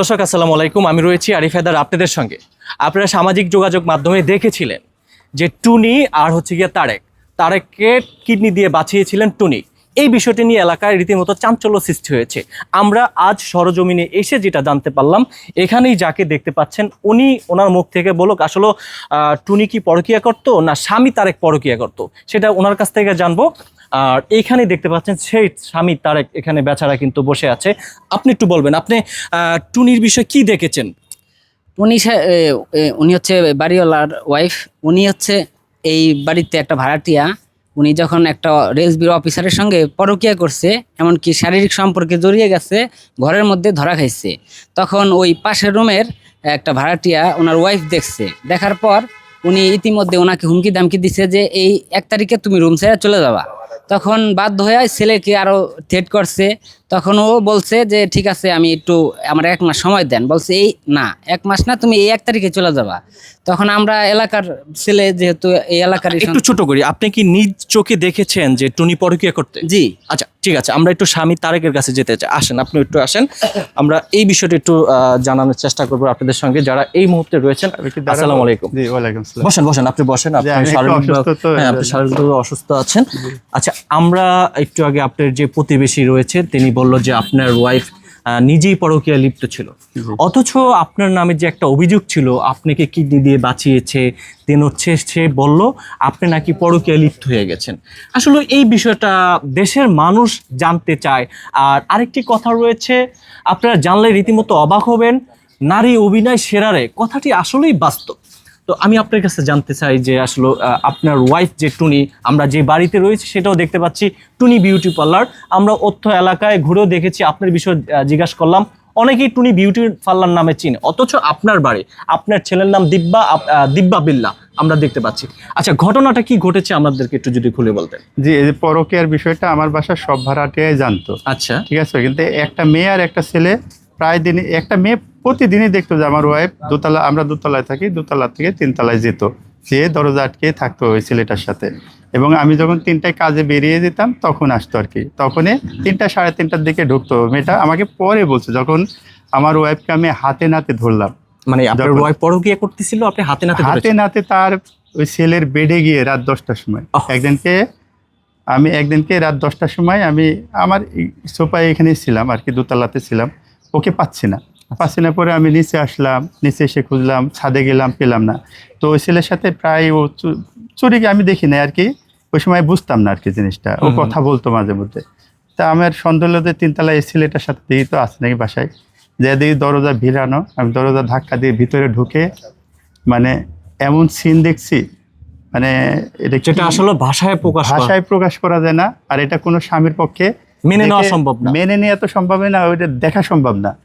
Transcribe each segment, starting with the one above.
দর্শক, আসসালামু আলাইকুম। আমি রয়েছি আরিফ হায়দার আপনাদের সঙ্গে। আপনারা সামাজিক যোগাযোগ মাধ্যমে দেখেছিলেন যে টুনি আর হচ্ছে গিয়ে তারেক, তারেককে কিডনি দিয়ে বাঁচিয়েছিলেন টুনি। এই বিষয়টি নিয়ে এলাকায় রীতিমতো চাঞ্চল্য সৃষ্টি হয়েছে। আমরা আজ সরজমিনে এসে যেটা জানতে পারলাম, এখানেই যাকে দেখতে পাচ্ছেন, উনি ওনার মুখ থেকে বলুক, আসলে টুনি কি পরকিয়া করতো না স্বামী তারেক পরকিয়া করতো? সেটা ওনার কাছ থেকে জানব। আর এইখানে দেখতে পাচ্ছেন সেই স্বামী তারেক এখানে বেচারা কিন্তু বসে আছে। আপনি একটু বলবেন, আপনি টুনির বিষয়ে কি দেখেছেন? উনি উনি হচ্ছে বাড়িওয়ালার ওয়াইফ উনি হচ্ছে এই বাড়িতে একটা ভাড়াটিয়া। উনি যখন একটা রেস বিউরো অফিসারের সঙ্গে পরকিয়া করছে, এমনকি শারীরিক সম্পর্কে জড়িয়ে গেছে, ঘরের মধ্যে ধরা খাইছে। তখন ওই পাশের রুমের একটা ভাড়াটিয়া ওনার ওয়াইফ দেখছে। দেখার পর উনি ইতিমধ্যে ওনাকে হুমকি দামকি দিছে যে, এই এক তারিখে তুমি রুম ছেড়ে চলে যাবা। তখন বাধ্য হয়ে ছেলেকে আরও থেট করছে। তখন ও বলছে যে ঠিক আছে আমি একটু আমার এক মাস সময় দেন। বলছে এই না এক মাস না তুমি এই এক তারিখে চলে যাবা। তখন আমরা এলাকার ছেলে যেহেতু এই এলাকার একটু ছোট করি আপনি কি নিজ চোখে দেখেছেন যে টুনি পরকিয়া করতে? জি। আচ্ছা ঠিক আছে আমরা একটু স্বামী তারেকের কাছে যেতে চাই। আসেন আপনি একটু আসেন। আমরা এই বিষয়টা একটু আহ, জানানোর চেষ্টা করব আপনাদের সঙ্গে যারা এই মুহূর্তে রয়েছেন। আসসালামু আলাইকুম। জি ওয়ালাইকুম আসসালাম। বসেন বসেন আপনি বসেন আপনি হ্যাঁ। শারীরিকভাবে অসুস্থ আছেন। আচ্ছা আমরা একটু আগে আপনার যে প্রতিবেশী রয়েছে তিনি বলল যে আপনার ওয়াইফ নিজেই পরকীয়া লিপ্ত ছিল। অথচ আপনার নামে যে একটা অভিযোগ ছিল আপনাকে কিডনি দিয়ে বাঁচিয়েছে দেন হচ্ছে সে বলল আপনি নাকি পরকীয়া লিপ্ত হয়ে গেছেন। আসলে এই বিষয়টা দেশের মানুষ জানতে চায়। আর আরেকটি কথা রয়েছে আপনারা জানলে রীতিমতো অবাক হবেন নারী অভিনয় সেরারে কথাটি আসলেই বাস্তব। তো আমি আপনার কাছে জানতে চাই যে আসলে আপনার ওয়াইফ যে টুনি আমরা যে বাড়িতে রয়েছে সেটাও দেখতে পাচ্ছি টুনি বিউটি পার্লার আমরা অর্থ এলাকায় ঘুরেও দেখেছি আপনার বিষয়ে জিজ্ঞাসা করলাম। অনেকেই টুনি বিউটি পার্লার নামে চিনে অথচ আপনার বাড়ি আপনার ছেলের নাম দিব্যা আপ- দিব্যা বিল্লা আমরা দেখতে পাচ্ছি। আচ্ছা ঘটনাটা কি ঘটেছে আমাদেরকে একটু যদি খুলে বলতেন। জি এই যে পরকীয়ার বিষয়টা আমার বাসার সব ভাড়াটিয়াই জানতো। আচ্ছা। ঠিক আছে কিন্তু একটা মেয়ে আর একটা ছেলে প্রায় দিনই একটা মেয়ে প্রতিদিনই দেখতো যে আমার ওয়াইফ দোতলা আমরা দোতলায় থাকি দোতলা থেকে তিনতলায় যেত। যে দরজা আটকে থাকতো ওই ছেলেটার সাথে। এবং আমি যখন তিনটায় কাজে বেরিয়ে যেতাম তখন আসতো আর কি। তখনই তিনটা সাড়ে তিনটার দিকে ঢুকতো। মেয়েটা আমাকে পরে বলছে যখন আমার ওয়াইফকে আমি হাতে নাতে ধরলাম। মানে আপনার ওয়াইফ পরকিয়া করতেছিল আপনি হাতে নাতে হাতে নাতে তার ওই ছেলের বেডে গিয়ে রাত দশটার সময়। একদিনকে আমি একদিনকে রাত দশটার সময় আমি আমার সোফায় এখানে ছিলাম আর কি দোতলাতে ছিলাম। ওকে পাচ্ছি না। পাচ্ছি পরে আমি নিচে আসলাম নিচে এসে খুঁজলাম ছাদে গেলাম পেলাম না। তো ওই ছেলের সাথে প্রায় ও চু- চুরিকে আমি দেখি না আর কি ওই সময় বুঝতাম না আর কি জিনিসটা। ও কথা বলতো মাঝে মধ্যে। তা আমার সন্দেহতে তিনতলা এই ছেলেটার সাথে দেখি তো আছে নাকি বাসায়। যে দেখি দরজা ভিড়ানো আমি দরজা ধাক্কা দিয়ে ভিতরে ঢুকে মানে এমন সিন দেখছি মানে এটা যেটা আসলে ভাষায় প্রকাশ ভাষায় প্রকাশ করা যায় না আর এটা কোনো স্বামীর পক্ষে মেনে নেওয়া সম্ভব না। মেনে নেওয়া তো সম্ভব না ওইটা দেখা সম্ভব না।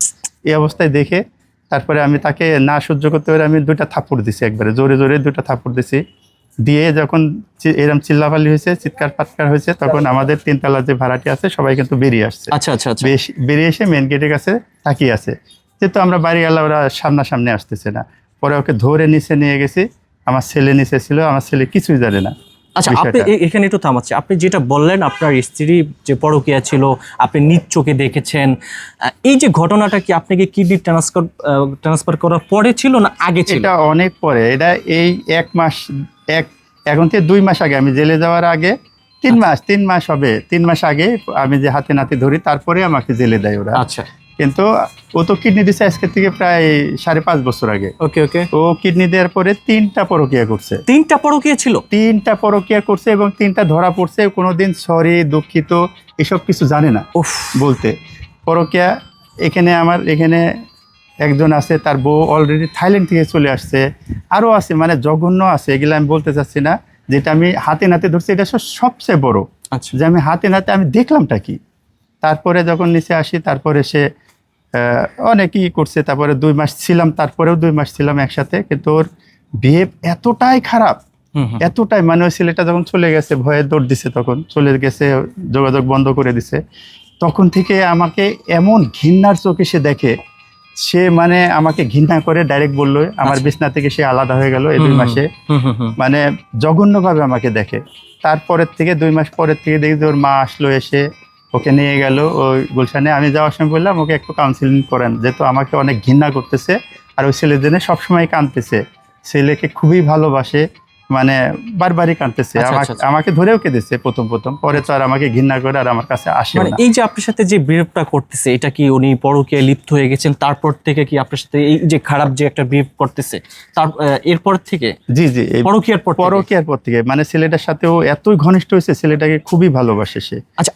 এই অবস্থায় দেখে তারপরে আমি তাকে না সহ্য করতে পারে আমি দুইটা থাপ্পড় দিছি একবারে জোরে জোরে দুইটা থাপ্পড় দিছি। দিয়ে যখন এরম চিল্লাপাল্লি হয়েছে চিৎকার পাৎকার হয়েছে তখন আমাদের তিনতলা যে ভাড়াটি আছে সবাই কিন্তু বেরিয়ে আসছে। আচ্ছা আচ্ছা আচ্ছা। বেশ- বেরিয়ে এসে মেন গেটের কাছে তাকিয়ে আছে। যেহেতু আমরা বাড়ি গেলে ওরা সামনাসামনি আসতেছে না। পরে ওকে ধরে নিচে নিয়ে গেছি। আমার ছেলে নিচে ছিল আমার ছেলে কিছুই জানে না। আচ্ছা আপনি এখানে একটু থামাচ্ছি। আপনি যেটা বললেন আপনার স্ত্রী যে পরকিয়া ছিল আপনি নিজ চোখে দেখেছেন এই যে ঘটনাটা কি আপনাকে কিডনি ট্রান্সফার ট্রান্সফার করার পরে ছিল না আগে ছিল? এটা অনেক পরে। এটা এই এক মাস এক এখন থেকে দুই মাস আগে। আমি জেলে যাওয়ার আগে তিন মাস তিন মাস হবে। তিন মাস আগে আমি যে হাতে নাতে ধরি তারপরে আমাকে জেলে দেয় ওরা। আচ্ছা। কিন্তু ও তো কিডনি দিছে আজকে থেকে প্রায় সাড়ে পাঁচ বছর আগে। ওকে ওকে ও কিডনি দেওয়ার পরে তিনটা পরকিয়া করছে। তিনটা পরকিয়া ছিল? তিনটা পরকিয়া করছে এবং তিনটা ধরা পড়ছে কোনোদিন সরি দুঃখিত এসব কিছু জানে না বলতে। পরকিয়া এখানে আমার এখানে একজন আছে তার বউ অলরেডি থাইল্যান্ড থেকে চলে আসছে। আরও আছে মানে জঘন্য আছে এগুলো আমি বলতে চাচ্ছি না। যেটা আমি হাতে নাতে ধরছি এটা সবচেয়ে বড়। আচ্ছা। যে আমি হাতে নাতে আমি দেখলামটা কি? তারপরে যখন নিচে আসি তারপরে সে অনেকই করছে তারপরে দুই মাস ছিলাম তারপরেও দুই মাস ছিলাম একসাথে কিন্তু ওর বিহেভ এতটাই খারাপ। এতটাই মানে ওই ছেলেটা যখন চলে গেছে ভয়ে দৌড় দিছে তখন চলে গেছে যোগাযোগ বন্ধ করে দিছে তখন থেকে আমাকে এমন ঘৃণার চোখে সে দেখে সে মানে আমাকে ঘৃণা করে ডাইরেক্ট বলল আমার আচ্ছা। বিছনা থেকে সে আলাদা হয়ে গেল এই দুই মাসে। মানে জঘন্যভাবে আমাকে দেখে তারপরের থেকে দুই মাস পরের থেকে দেখি যে ওর মা আসলো এসে ওকে নিয়ে গেল ওই গুলশানে আমি যাওয়ার সময় বললাম ওকে একটু কাউন্সিলিং করেন। যেহেতু আমাকে অনেক ঘৃণা করতেছে আর ওই ছেলের জন্য সবসময় কাঁদতেছে। ছেলেকে খুবই ভালোবাসে মানে বারবারই কাঁদতেছে। আচ্ছা, আমাকে আচ্ছা, আচ্ছা। আমাকে ধরেও কেঁদেছে প্রথম প্রথম। পরে তো আর আমাকে ঘৃণা করে আর আমার কাছে আসে মানে এই যে আপনার সাথে যে বিহেভটা করতেছে এটা কি উনি পরকীয়ায় লিপ্ত হয়ে গেছেন? তারপর থেকে কি আপনার সাথে এই যে খারাপ যে একটা বিহেভ করতেছে তার এরপর থেকে? জি জি পরকীয়ার পর থেকে? পরকীয়ার পর থেকে। মানে ছেলেটার সাথেও এতই ঘনিষ্ঠ হয়েছে ছেলেটাকে খুবই ভালোবাসে সে। আচ্ছা